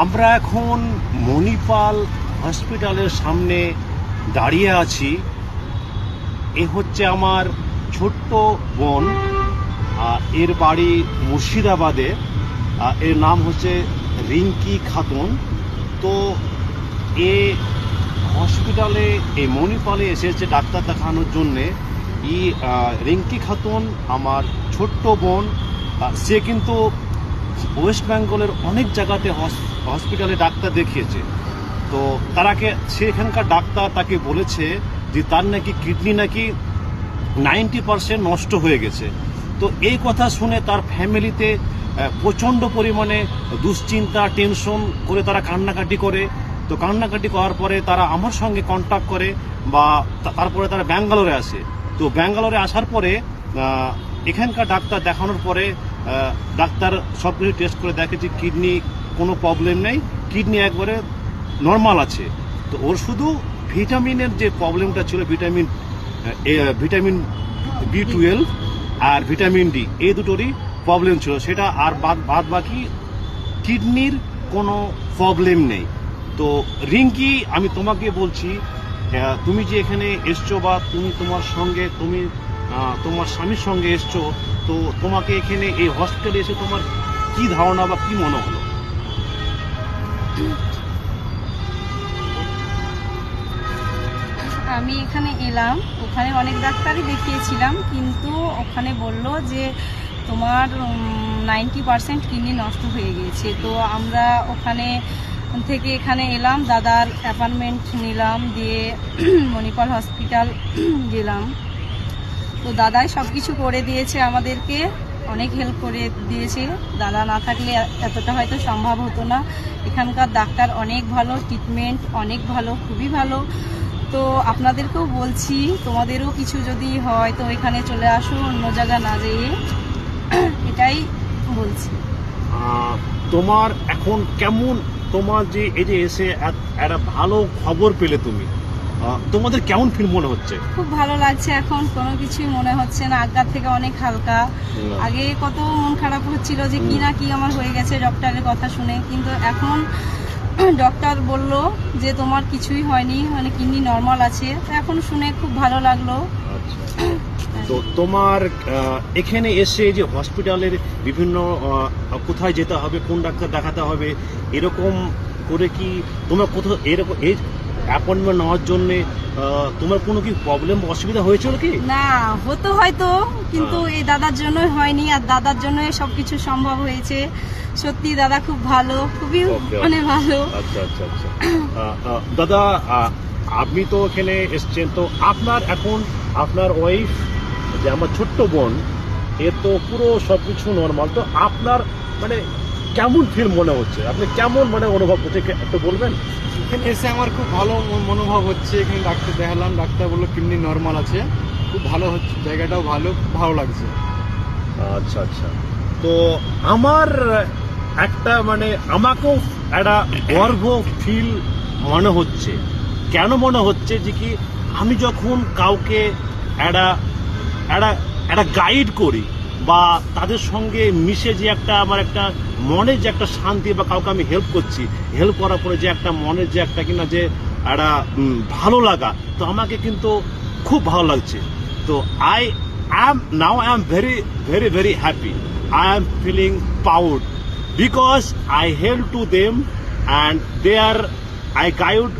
আমরা এখন মণিপাল হসপিটালের সামনে দাঁড়িয়ে আছি। এ হচ্ছে আমার ছোট্ট বোন এর বাড়ি মুর্শিদাবাদে। এর নাম হচ্ছে রিঙ্কি খাতুন। তো এ হসপিটালে এই মণিপালে এসেছে ডাক্তার দেখানোর জন্যে। ই রিঙ্কি খাতুন, আমার ছোট্ট বোন সে কিন্তু ওয়েস্ট বেঙ্গলের অনেক জায়গাতে হসপিটালে ডাক্তার দেখিয়েছে। তো তারাকে সেখানকার ডাক্তার তাকে বলেছে যে তার নাকি কিডনি নাকি নাইনটি পার্সেন্ট নষ্ট হয়ে গেছে। তো এই কথা শুনে তার ফ্যামিলিতে প্রচণ্ড পরিমাণে দুশ্চিন্তা, টেনশন করে তারা কান্নাকাটি করে। তো কান্নাকাটি করার পরে তারা আমার সঙ্গে কন্ট্যাক্ট করে বা তারপরে তারা ব্যাঙ্গালোরে আসে। তো ব্যাঙ্গালোরে আসার পরে এখানকার ডাক্তার দেখানোর পরে ডাক্তার সব কিছু টেস্ট করে দেখে যে কিডনি কোনো প্রবলেম নেই কিডনি একবারে নর্মাল আছে। তো ওর শুধু ভিটামিনের যে প্রবলেমটা ছিল ভিটামিন ভিটামিন বি টুয়েলভ আর ভিটামিন ডি এই দুটোরই প্রবলেম ছিল। সেটা আর বাদ বাদ বাকি কিডনির কোনো প্রবলেম নেই। তো রিঙ্কি, আমি তোমাকে বলছি তুমি যে এখানে এসছো বা তুমি তোমার সঙ্গে, তুমি তোমার স্বামীর সঙ্গে এসছো, তো তোমাকে এখানে এই হসপিটালে এসে তোমার কি ধারণা বা কি মনে হলো? আমি এখানে এলাম, ওখানে অনেক ডাক্তারই দেখিয়েছিলাম, কিন্তু ওখানে বলল যে তোমার নাইনটি পারসেন্ট কিডনি নষ্ট হয়ে গিয়েছে। তো আমরা ওখানে থেকে এখানে এলাম, দাদার অ্যাপয়েন্টমেন্ট নিলাম, দিয়ে মণিপাল হসপিটাল গেলাম। তো দাদাই সব কিছু করে দিয়েছে আমাদেরকে, অনেক হেল্প করে দিয়েছে। দাদা না থাকলে এতটা হয়তো সম্ভব হতো না। এখানকার ডাক্তার অনেক ভালো ট্রিটমেন্ট অনেক ভালো, খুবই ভালো। তো আপনাদেরকেও বলছি, তোমাদেরও কিছু যদি হয় তো এখানে চলে আসো, অন্য জায়গা না যেয়ে। এটাই বলছি। তোমার এখন কেমন? তোমার যে এই যে এসে একটা ভালো খবর পেলে তুমি। তোমাদের কেমন ফিল মনে হচ্ছে? খুব ভালো লাগছে এখন কোনো কিছুই মনে হচ্ছে না আগের থেকে অনেক হালকা। আগে কত মন খারাপ হচ্ছিল যে কি না কি আমার হয়ে গেছে ডক্টরের কথা শুনে কিন্তু এখন ডক্টর বলল যে তোমার কিছুই হয়নি মানে কিডনি নর্মাল আছে। তো এখন শুনে খুব ভালো লাগল। আচ্ছা। তো তোমার এখানে এসে যে হসপিটালের বিভিন্ন কোথায় যেতে হবে কোন ডাক্তার দেখাতে হবে এরকম করে কি তোমার কোথাও এরকম অ্যাপয়েন্টমেন্ট নেওয়ার জন্য তোমার কোনো কি প্রবলেম অসুবিধা হয়েছিল কি? না হতো হয়তো কিন্তু এই দাদার জন্যই হয়নি আর দাদার জন্যই সবকিছু সম্ভব হয়েছে। সত্যি দাদা খুব ভালো খুবই মানে ভালো। আচ্ছা আচ্ছা আচ্ছা। দাদা আপনি তো এখানে এসছেন তো আপনার এখন আপনার ওয়াইফ যে আমার ছোট্ট বোন এর তো পুরো সবকিছু নর্মাল তো আপনার মানে কেমন ফিল মনে হচ্ছে? আপনি কেমন মানে অনুভব করছে একটু- বলবেন? এখানে এসে আমার খুব ভালো মনোভাব হচ্ছে। এখানে ডাক্তার দেখালাম। ডাক্তার বলল কিডনি নর্মাল আছে। খুব ভালো হচ্ছে। জায়গাটাও ভালো। ভালো লাগছে। আচ্ছা আচ্ছা। তো আমার একটা মানে আমাকেও একটা গর্ব ফিল মনে হচ্ছে। কেন মনে হচ্ছে যে কি আমি যখন কাউকে একটা একটা একটা গাইড করি বা তাদের সঙ্গে মিশে যে একটা আমার একটা মনের যে একটা শান্তি বা কাউকে আমি হেল্প করছি হেল্প করার পরে যে একটা মনের যে একটা কিনা যে একটা ভালো লাগা, তো আমাকে কিন্তু খুব ভালো লাগছে। তো I am now I am very very very happy I am feeling proud because I help to them and they are I guide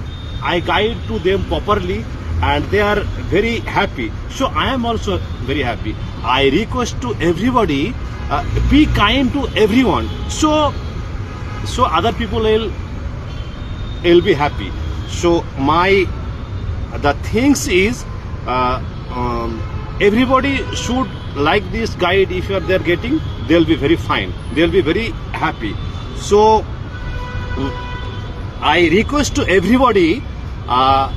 I guide to them properly and they are very happy. So I am also very happy. I request to everybody uh, be kind to everyone. So so other people will will be happy. So my the things is uh, um, everybody should like this guide if you are there getting they'll be very fine they'll be very happy so i request to everybody uh,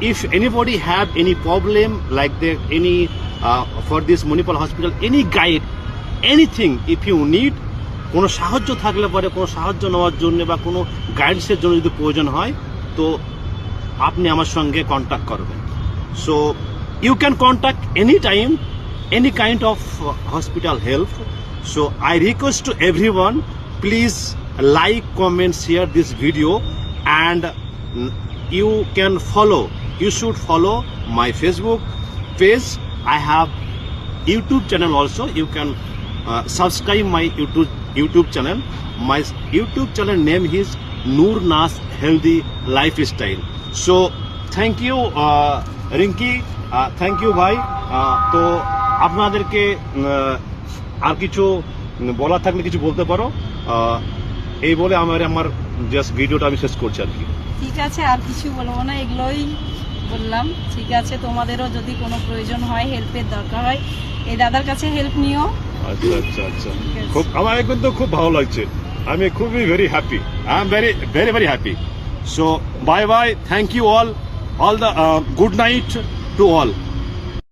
if anybody have any problem like the any uh, for this municipal hospital any guide anything if you need কোনো সাহায্য থাকলে পরে কোনো সাহায্য নেওয়ার জন্য বা কোনো গাইডসের জন্য যদি প্রয়োজন হয় তো আপনি আমার সঙ্গে কন্ট্যাক্ট করবেন so you can contact any time any kind of hospital help so I request to everyone please comment share this video and mm, you can follow you should follow my facebook page i have youtube channel also you can uh, subscribe my youtube youtube channel my youtube channel name is noor nas healthy lifestyle so thank you uh, Rinki thank you ভাই আহ, তো আপনাদেরকে আর কিছু বলার থাকলে কিছু বলতে পারো এই বলে আমার আমার জাস্ট ভিডিওটা আমি শেষ করছি আর কি। ঠিক আছে আর কিছু বলব না এগুলোই বললাম। ঠিক আছে তোমাদেরও যদি কোনো প্রয়োজন হয় হেল্পের দরকার হয় এই দাদার কাছে হেল্প নিও। আচ্ছা আচ্ছা আচ্ছা। খুব আমার কিন্তু খুব ভালো লাগছে। আমি খুবই very happy I am very very very happy so bye bye thank you all all the good night to all